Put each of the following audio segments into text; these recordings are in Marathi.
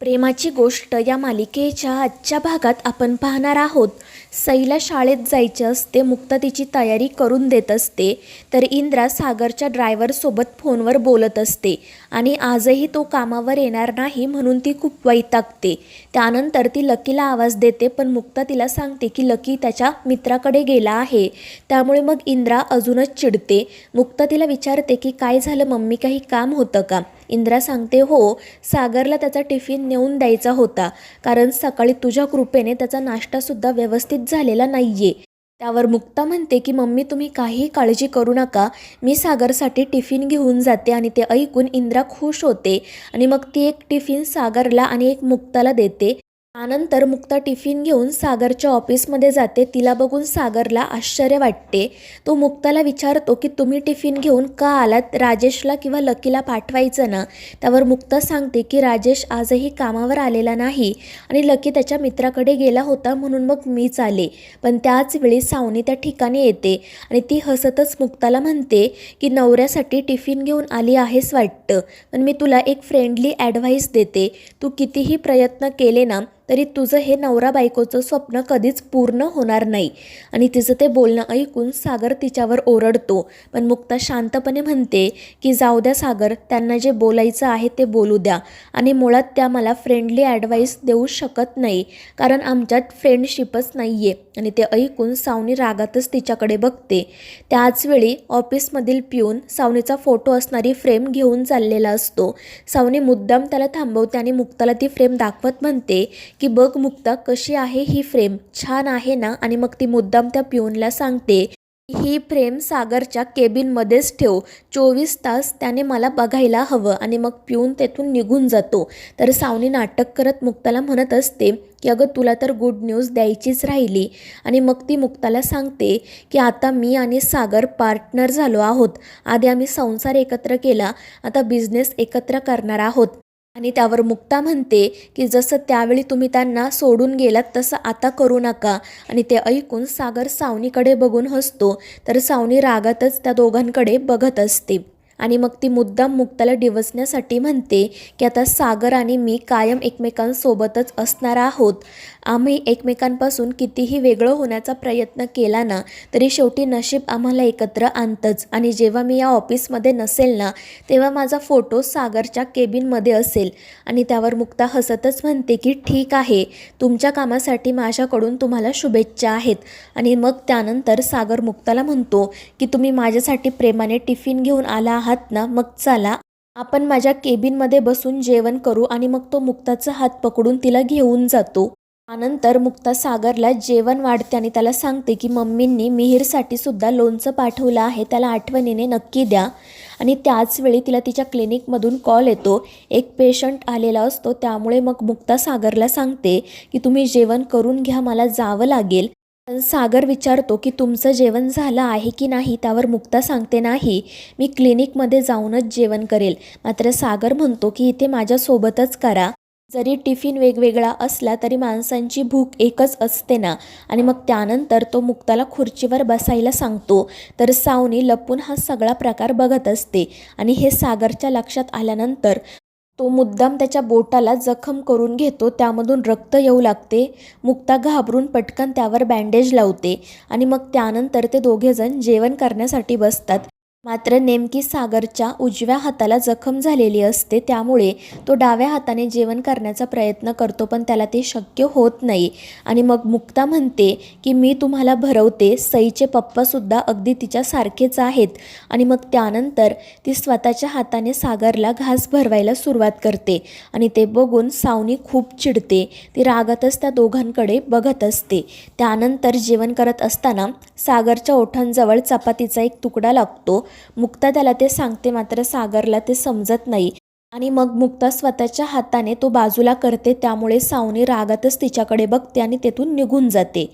प्रेमाची गोष्ट या मालिकेच्या आजच्या भागात आपण पाहणार आहोत. सईला शाळेत जायचे असते मुक्ता तिची तयारी करून देत असते तर इंद्रा सागरच्या ड्रायव्हरसोबत फोनवर बोलत असते आणि आजही तो कामावर येणार नाही म्हणून ती खूप वैतागते. त्यानंतर ती लकीला आवाज देते पण मुक्ता तिला सांगते की लकी त्याच्या मित्राकडे गेला आहे. त्यामुळे मग इंद्रा अजूनच चिडते. मुक्ता तिला विचारते की काय झालं? मम्मी काही काम होतं का? इंद्रा सांगते हो सागरला त्याचा टिफिन नेऊन द्यायचा होता. कारण सकाळी तुझ्या कृपेने त्याचा नाश्तासुद्धा व्यवस्थित झालेला नाही आहे त्यावर मुक्ता म्हणते की मम्मी तुम्ही काही काळजी करू नका. मी सागरसाठी टिफिन घेऊन जाते आणि ते ऐकून इंद्रा खुश होते. आणि मग ती एक टिफिन सागरला आणि एक मुक्ताला देते. त्यानंतर मुक्ता टिफिन घेऊन सागरच्या ऑफिसमध्ये जाते. तिला बघून सागरला आश्चर्य वाटते. तो मुक्ताला विचारतो की तुम्ही टिफिन घेऊन का आलात? राजेशला किंवा लकीला पाठवायचं ना? त्यावर मुक्ता सांगते की राजेश आजही कामावर आलेला नाही आणि लकी त्याच्या मित्राकडे गेला होता म्हणून मग मीच आले. पण त्याच वेळी सावनी त्या ठिकाणी येते आणि ती हसतच मुक्ताला म्हणते की नवऱ्यासाठी टिफिन घेऊन आली आहेस वाटतं. पण मी तुला एक फ्रेंडली ॲडव्हाइस देते. तू कितीही प्रयत्न केले ना तरी तुझं हे नवरा बायकोचं स्वप्न कधीच पूर्ण होणार नाही. आणि तिचं ते बोलणं ऐकून सागर तिच्यावर ओरडतो. पण मुक्ता शांतपणे म्हणते की जाऊ द्या सागर त्यांना जे बोलायचं आहे ते बोलू द्या. आणि मुळात त्या मला फ्रेंडली ॲडवाईस देऊ शकत नाही कारण आमच्यात फ्रेंडशिपच नाही आहे आणि ते ऐकून सावनी रागातच तिच्याकडे बघते. त्याचवेळी ऑफिसमधील पिऊन सावनीचा फोटो असणारी फ्रेम घेऊन चाललेला असतो. सावनी मुद्दाम त्याला थांबवते आणि मुक्ताला ती फ्रेम दाखवत म्हणते की बघ मुक्ता कशी आहे ही फ्रेम? छान आहे ना? आणि मग ती मुद्दाम त्या पिऊनला सांगते ही फ्रेम सागरच्या केबिनमध्येच ठेव. चोवीस तास त्याने मला बघायला हवं. आणि मग पिऊन तेथून निघून जातो. तर सावनी नाटक करत मुक्ताला म्हणत असते की अगं तुला तर गुड न्यूज द्यायचीच राहिली. आणि मग ती मुक्ताला सांगते की आता मी आणि सागर पार्टनर झालो आहोत. आधी आम्ही संसार एकत्र केला. आता बिझनेस एकत्र करणार आहोत. आणि त्यावर मुक्ता म्हणते की जसं त्यावेळी तुम्ही त्यांना सोडून गेलात तसं आता करू नका. आणि ते ऐकून सागर सावनीकडे बघून हसतो. तर सावनी रागातच त्या दोघांकडे बघत असते. आणि मग ती मुद्दाम मुक्ताला डिवसण्यासाठी म्हणते की आता सागर आणि मी कायम एकमेकांसोबतच असणार आहोत. आम्ही एकमेकांपासून कितीही वेगळं होण्याचा प्रयत्न केला ना तरी शेवटी नशीब आम्हाला एकत्र आणतंच. आणि जेव्हा मी या ऑफिसमध्ये नसेल ना तेव्हा माझा फोटो सागरच्या केबिनमध्ये असेल. आणि त्यावर मुक्ता हसतच म्हणते की ठीक आहे तुमच्या कामासाठी माझ्याकडून तुम्हाला शुभेच्छा आहेत. आणि मग त्यानंतर सागर मुक्ताला म्हणतो की तुम्ही माझ्यासाठी प्रेमाने टिफिन घेऊन आला आहात. ना मग चला. आपण माझ्या केबिनमध्ये बसून जेवण करू आणि मग तो मुक्ताचा हात पकडून तिला घेऊन जातो. त्यानंतर मुक्ता सागरला जेवण वाढते आणि त्याला सांगते की मम्मींनी मिहीरसाठी सुद्धा लोणचं पाठवलं आहे त्याला आठवणीने नक्की द्या. आणि त्याच वेळी तिला तिच्या क्लिनिकमधून कॉल येतो. एक पेशंट आलेला असतो त्यामुळे मग मुक्ता सागरला सांगते की तुम्ही जेवण करून घ्या मला जावं लागेल. सागर विचारतो की तुमचं जेवण झालं आहे की नाही? त्यावर मुक्ता सांगते नाही. मी क्लिनिकमध्ये जाऊनच जेवण करेल. मात्र सागर म्हणतो की इथे माझ्यासोबतच करा. जरी टिफिन वेगवेगळा असला तरी माणसांची भूक एकच असते ना? आणि मग त्यानंतर तो मुक्ताला खुर्चीवर बसायला सांगतो. तर सावनी लपून हा सगळा प्रकार बघत असते. आणि हे सागरच्या लक्षात आल्यानंतर तो मुद्दाम त्याच्या बोटाला जखम करून घेतो त्यामधून रक्त येऊ लागते मुक्ता घाबरून पटकन त्यावर बँडेज लावते आणि मग त्यानंतर ते दोघेजण जेवण करण्यासाठी बसतात. मात्र नेमकी सागरच्या उजव्या हाताला जखम झालेली असते त्यामुळे तो डाव्या हाताने जेवण करण्याचा प्रयत्न करतो पण त्याला ते शक्य होत नाही. आणि मग मुक्ता म्हणते की मी तुम्हाला भरवते सईचे पप्पासुद्धा अगदी तिच्यासारखेच आहेत. आणि मग त्यानंतर ती स्वतःच्या हाताने सागरला घास भरवायला सुरुवात करते आणि ते बघून सावनी खूप चिडते. ती रागातच त्या दोघांकडे बघत असते. त्यानंतर जेवण करत असताना सागरच्या ओठांजवळ चपातीचा एक तुकडा लागतो मुक्ता त्याला ते सांगते मात्र सागरला ते समजत नाही. आणि मग मुक्ता स्वतःच्या हाताने तो बाजूला करते त्यामुळे सावनी रागातच तिच्याकडे बघते आणि तेथून निघून जाते.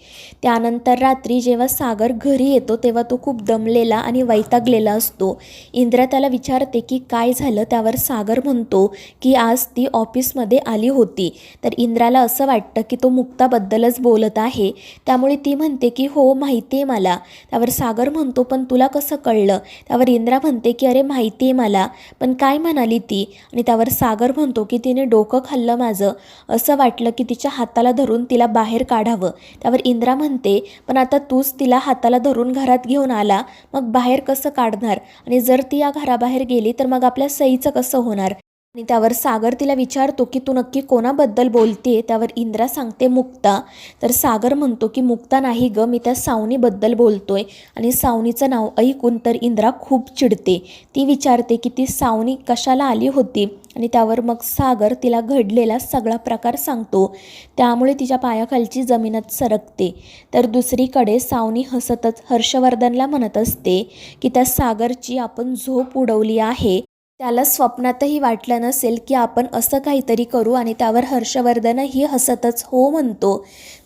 त्यानंतर रात्री जेव्हा सागर घरी येतो तेव्हा तो खूप दमलेला आणि वैतागलेला असतो. इंद्रा त्याला विचारते की काय झालं? त्यावर सागर म्हणतो की आज ती ऑफिसमध्ये आली होती. तर इंद्राला असं वाटतं की तो मुक्ताबद्दलच बोलत आहे. त्यामुळे ती म्हणते की हो माहिती आहे मला. त्यावर सागर म्हणतो पण तुला कसं कळलं? त्यावर इंद्रा म्हणते की अरे माहिती आहे मला. पण काय म्हणाली ती? आणि त्यावर सागर म्हणतो की तिने डोकं खाल्लं माझं. असं वाटलं की तिच्या हाताला धरून तिला बाहेर काढावं. त्यावर इंद्रा म्हणते पण आता तूच तिला हाताला धरून घरात घेऊन आला. मग बाहेर कसं काढणार? आणि जर ती या घराबाहेर गेली तर मग आपल्या सईचं कसं होणार? आणि त्यावर सागर तिला विचारतो की तू नक्की कोणाबद्दल बोलते त्यावर इंद्रा सांगते मुक्ता. तर सागर म्हणतो की मुक्ता नाही ग मी त्या सावनीबद्दल बोलतोय आणि सावनीचं नाव ऐकून तर इंद्रा खूप चिडते. ती विचारते की ती सावनी कशाला आली होती? आणि त्यावर मग सागर तिला घडलेला सगळा प्रकार सांगतो. त्यामुळे तिच्या पायाखालची जमीनच सरकते. तर दुसरीकडे सावनी हसतच हर्षवर्धनला म्हणत असते की त्या सागरची आपण झोप उडवली आहे. त्याला स्वप्नातही वाटलं नसेल की आपण असं काहीतरी करू आणि त्यावर हर्षवर्धनही हसतच हो म्हणतो.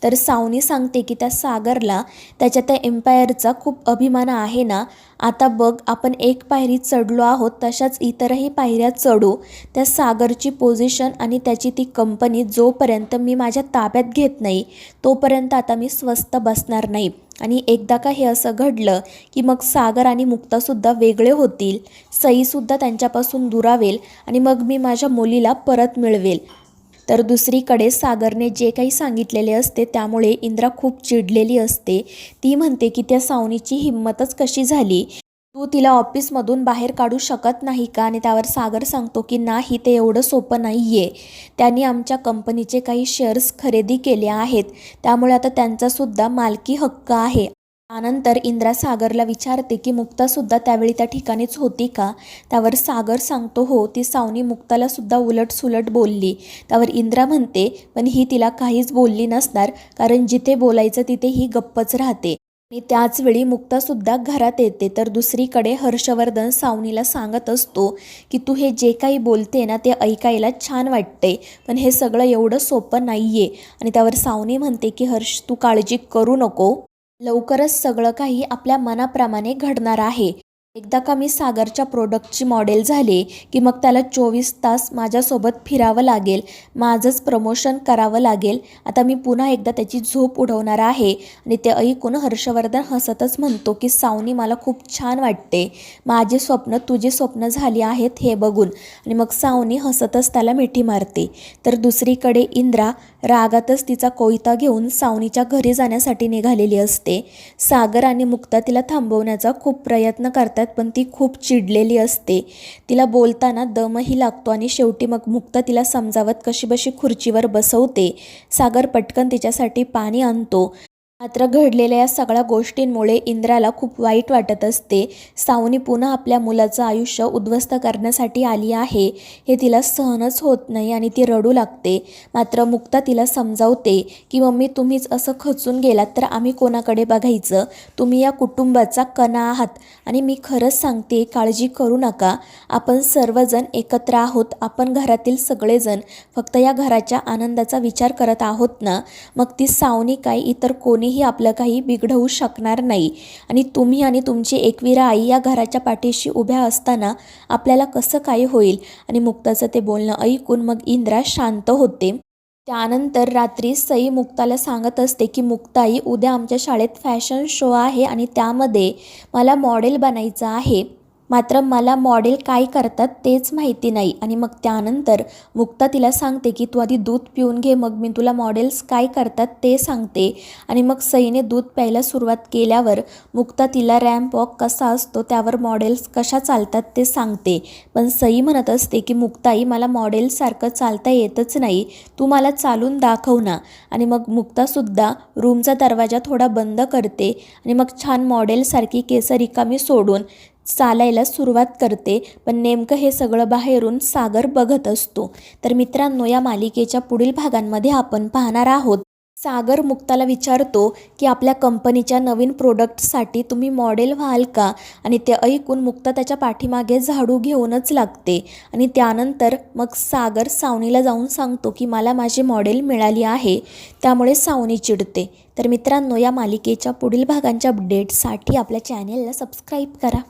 तर सावनी सांगते की त्या सागरला त्याच्या त्या एम्पायरचा खूप अभिमान आहे ना. आता बघ आपण एक पायरी चढलो आहोत तशाच इतरही पायऱ्या चढू. त्या सागरची पोझिशन आणि त्याची ती कंपनी जोपर्यंत मी माझ्या ताब्यात घेत नाही तोपर्यंत आता मी स्वस्त बसणार नाही. आणि एकदा का हे असं घडलं की मग सागर आणि मुक्तासुद्धा वेगळे होतील सईसुद्धा त्यांच्यापासून दुरावेल आणि मग मी माझ्या मुलीला परत मिळवेल. तर दुसरीकडे सागरने जे काही सांगितलेले असते त्यामुळे इंद्रा खूप चिडलेली असते. ती म्हणते की त्या सावनीची हिंमतच कशी झाली? तू तिला ऑफिसमधून बाहेर काढू शकत नाही का? आणि त्यावर सागर सांगतो की नाही ते एवढं सोपं नाही आहे त्यांनी आमच्या कंपनीचे काही शेअर्स खरेदी केले आहेत. त्यामुळे आता त्यांचासुद्धा मालकी हक्क आहे. त्यानंतर इंद्रा सागरला विचारते की मुक्तासुद्धा त्यावेळी त्या ठिकाणीच होती का? त्यावर सागर सांगतो हो ती सावनी मुक्ताला सुद्धा उलट सुलट बोलली. त्यावर इंद्रा म्हणते पण ही तिला काहीच बोलली नसणार कारण जिथे बोलायचं तिथे ही गप्पच राहते. आणि त्याचवेळी मुक्तासुद्धा घरात येते तर दुसरीकडे हर्षवर्धन सावनीला सांगत असतो की तू हे जे काही बोलते ना ते ऐकायला छान वाटते पण हे सगळं एवढं सोपं नाही आहे आणि त्यावर सावनी म्हणते की हर्ष तू काळजी करू नको. लवकरच सगळं काही आपल्या मनाप्रमाणे घडणार आहे. एकदा का मी सागरच्या प्रोडक्टची मॉडेल झाले की मग त्याला चोवीस तास माझ्यासोबत फिरावं लागेल माझंच प्रमोशन करावं लागेल आता मी पुन्हा एकदा त्याची झोप उडवणार आहे. आणि ते ऐकून हर्षवर्धन हसतच म्हणतो की सावनी मला खूप छान वाटते. माझे स्वप्न तुझे स्वप्न झाली आहेत हे बघून. आणि मग सावनी हसतच त्याला मिठी मारते. तर दुसरीकडे इंद्रा रागातच तिचा कोयता घेऊन सावनीच्या घरी जाण्यासाठी निघालेली असते. सागर आणि मुक्ता तिला थांबवण्याचा खूप प्रयत्न करतात. पण ती खूप चिडलेली असते. तिला बोलताना दमही लागतो आणि शेवटी मग मुक्ता तिला समजावत कशी बशी खुर्चीवर बसवते. सागर पटकन तिच्यासाठी पाणी आणतो. मात्र घडलेल्या या सगळ्या गोष्टींमुळे इंद्राला खूप वाईट वाटत असते. सावनी पुन्हा आपल्या मुलाचं आयुष्य उद्ध्वस्त करण्यासाठी आली आहे. हे तिला सहनच होत नाही आणि ती रडू लागते. मात्र मुक्ता तिला समजावते की मम्मी तुम्हीच असं खचून गेलात तर आम्ही कोणाकडे बघायचं? तुम्ही या कुटुंबाचा कणा आहात आणि मी खरंच सांगते काळजी करू नका. आपण सर्वजण एकत्र आहोत. आपण घरातील सगळेजण फक्त या घराच्या आनंदाचा विचार करत आहोत ना? मग ती सावनी काय इतर कोणी कोणीही आपलं काही बिघडवू शकणार नाही. आणि तुम्ही आणि तुमची एकविरा आई या घराच्या पाठीशी उभ्या असताना आपल्याला कसं काय होईल? आणि मुक्ताचं ते बोलणं ऐकून मग इंद्रा शांत होते. त्यानंतर रात्री सई मुक्ताला सांगत असते की मुक्ताई उद्या आमच्या शाळेत फॅशन शो आहे आणि त्यामध्ये मला मॉडेल बनायचं आहे. मात्र मला मॉडेल काय करतात तेच माहिती नाही. आणि मग त्यानंतर मुक्ता तिला सांगते की तू आधी दूध पिऊन घे मग मी तुला मॉडेल्स काय करतात ते सांगते. आणि मग सईने दूध प्यायला सुरुवात केल्यावर मुक्ता तिला रॅम्प वॉक कसा असतो त्यावर मॉडेल्स कशा चालतात ते सांगते. पण सई म्हणत असते की मुक्ताई मला मॉडेलसारखं चालता येतच नाही. तू मला चालून दाखव ना. आणि मग मुक्तासुद्धा रूमचा दरवाजा थोडा बंद करते. आणि मग छान मॉडेलसारखी केस रिकामी सोडून चालायला सुरुवात करते पण नेमकं हे सगळं बाहेरून सागर बघत असतो. तर मित्रांनो या मालिकेच्या पुढील भागांमध्ये आपण पाहणार आहोत. सागर मुक्ताला विचारतो की आपल्या कंपनीच्या नवीन प्रोडक्टसाठी तुम्ही मॉडेल व्हाल का? आणि ते ऐकून मुक्ता त्याच्या पाठीमागे झाडू घेऊनच लागते. आणि त्यानंतर मग सागर सावनीला जाऊन सांगतो की मला माझी मॉडेल मिळाली आहे. त्यामुळे सावनी चिडते. तर मित्रांनो या मालिकेच्या पुढील भागांच्या अपडेटसाठी आपल्या चॅनेलला सबस्क्राईब करा.